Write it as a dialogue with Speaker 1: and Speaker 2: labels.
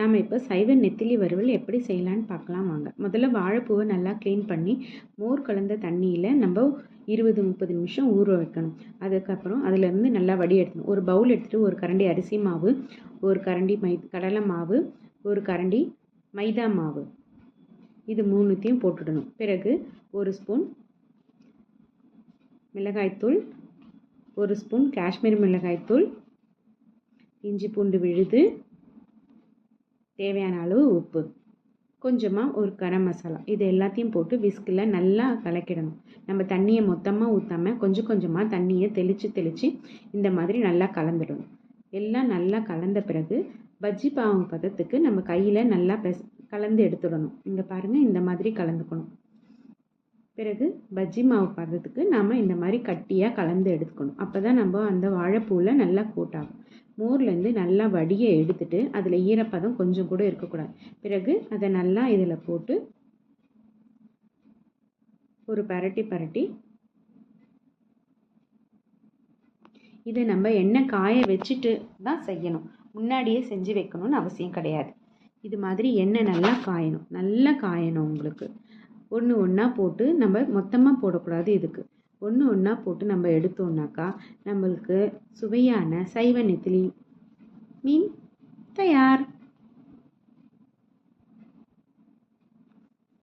Speaker 1: நாம் இப்போ சைவ நெத்திலி வறுவல் எப்படி செய்யலான்னு பார்க்கலாம் வாங்க. முதல்ல வாழைப்பூவை நல்லா க்ளீன் பண்ணி மோர் கலந்த தண்ணியில் நம்ம இருபது முப்பது நிமிஷம் ஊற வைக்கணும். அதுக்கப்புறம் அதிலேருந்து நல்லா வடி எடுக்கணும் ஒரு பவுல் எடுத்துகிட்டு ஒரு கரண்டி அரிசி மாவு ஒரு கரண்டி மை கடலை மாவு ஒரு கரண்டி மைதா மாவு. இது மூணுத்தையும் போட்டுடணும். பிறகு ஒரு ஸ்பூன் மிளகாய்த்தூள் ஒரு ஸ்பூன் காஷ்மீர் மிளகாய்த்தூள் இஞ்சி பூண்டு விழுது தேவையான அளவு உப்பு. கொஞ்சமாக ஒரு கரம் மசாலா. இது எல்லாத்தையும் போட்டு விஸ்கில் நல்லா கலக்கிடணும். நம்ம தண்ணியை மொத்தமாக ஊற்றாமல் கொஞ்சம் கொஞ்சமாக தண்ணியை தெளித்து தெளித்து இந்த மாதிரி நல்லா கலந்துடணும். எல்லாம் நல்லா கலந்த பிறகு பஜ்ஜி பாவம் பதத்துக்கு நம்ம கையில் நல்லா பெஸ் கலந்து எடுத்துடணும். இங்கே பாருங்கள் இந்த மாதிரி கலந்துக்கணும். பிறகு பஜ்ஜி மாவு பதத்துக்கு நாம் இந்த மாதிரி கட்டியாக கலந்து எடுத்துக்கணும். அப்போ தான் நம்ம அந்த வாழைப்பூவில் நல்லா கூட்டாகும் மோர்லேருந்து நல்லா வடியை எடுத்துட்டு அதில் ஈரப்பதம் கொஞ்சம் கூட இருக்கக்கூடாது. பிறகு அதை நல்லா இதில் போட்டு ஒரு பரட்டி பரட்டி இதை நம்ம எண்ணெய் காய வச்சுட்டு தான் செய்யணும். முன்னாடியே செஞ்சு வைக்கணும்னு அவசியம் கிடையாது. இது மாதிரி எண்ணெய் நல்லா காயணும். நல்லா காயணும் உங்களுக்கு. ஒன்று ஒன்றா போட்டு நம்ம மொத்தமாக போடக்கூடாது இதுக்கு. ஒன்று ஒன்றா போட்டு நம்ம எடுத்தோம்னாக்கா நம்மளுக்கு சுவையான சைவ நெத்திலி மீன் தயார்.